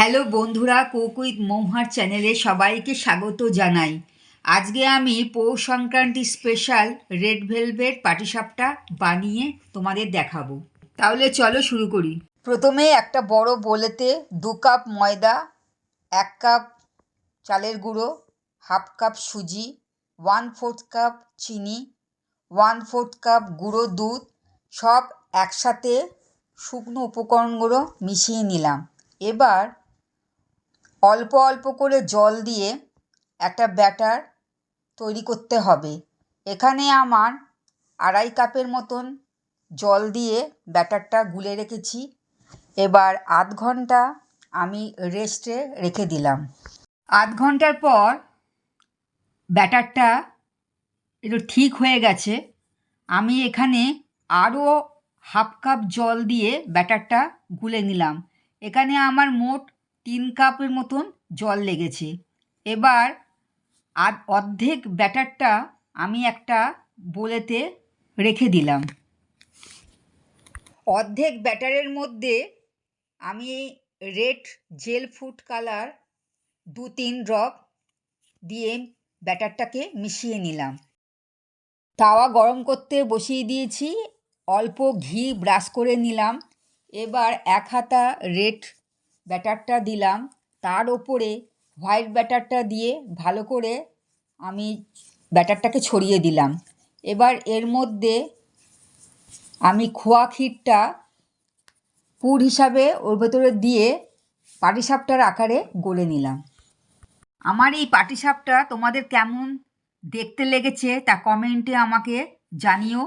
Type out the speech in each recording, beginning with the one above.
Hello বন্ধুরা কোকুইত মৌহার চ্যানেলে সবাইকে স্বাগত জানাই। আজকে আমি Poush Sankranti special red velvet patishapta বানিয়ে তোমাদের দেখাবো। তাহলে চলো শুরু করি। প্রথমে একটা বড় বোলেতে দু কাপ ময়দা, এক কাপ চালের গুঁড়ো, হাফ কাপ সুজি, ওয়ান ফোর্থ কাপ চিনি, ওয়ান ফোর্থ কাপ গুঁড়ো দুধ, সব একসাথে শুকনো উপকরণগুলো মিশিয়ে নিলাম। এবার অল্প অল্প করে জল দিয়ে একটা ব্যাটার তৈরি করতে হবে। এখানে আমার আড়াই কাপের মতন জল দিয়ে ব্যাটারটা গুলে রেখেছি। এবার আধ ঘণ্টা আমি রেস্টে রেখে দিলাম। আধ ঘণ্টার পর ব্যাটারটা একটু ঠিক হয়ে গেছে। আমি এখানে আরও হাফ কাপ জল দিয়ে ব্যাটারটা গুলে নিলাম। এখানে আমার মোট তিন কাপের মতন জল লেগেছে। এবার আর অর্ধেক ব্যাটারটা আমি একটা বোলেতে রেখে দিলাম। অর্ধেক ব্যাটারের মধ্যে আমি রেড জেল ফুড কালার দু তিন ড্রপ দিয়ে ব্যাটারটাকে মিশিয়ে নিলাম। তাওয়া গরম করতে বসিয়ে দিয়েছি, অল্প ঘি ব্রাশ করে নিলাম। এবার এক হাতা রেড ব্যাটারটা দিলাম, তার ওপরে হোয়াইট ব্যাটারটা দিয়ে ভালো করে আমি ব্যাটারটাকে ছড়িয়ে দিলাম। এবার এর মধ্যে আমি খোয়া ক্ষীরটা পুর হিসাবে ওর ভেতরে দিয়ে পাটিসাপটার আকারে গড়ে নিলাম। আমার এই পাটিসাপটা তোমাদের কেমন দেখতে লেগেছে তা কমেন্টে আমাকে জানিও।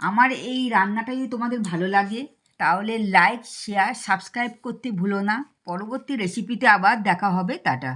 আমার এই রান্নাটা যদি তোমাদের ভালো লাগে তাহলে লাইক শেয়ার সাবস্ক্রাইব করতে ভুলো না। পরবর্তী রেসিপিতে আবার দেখা হবে। টাটা।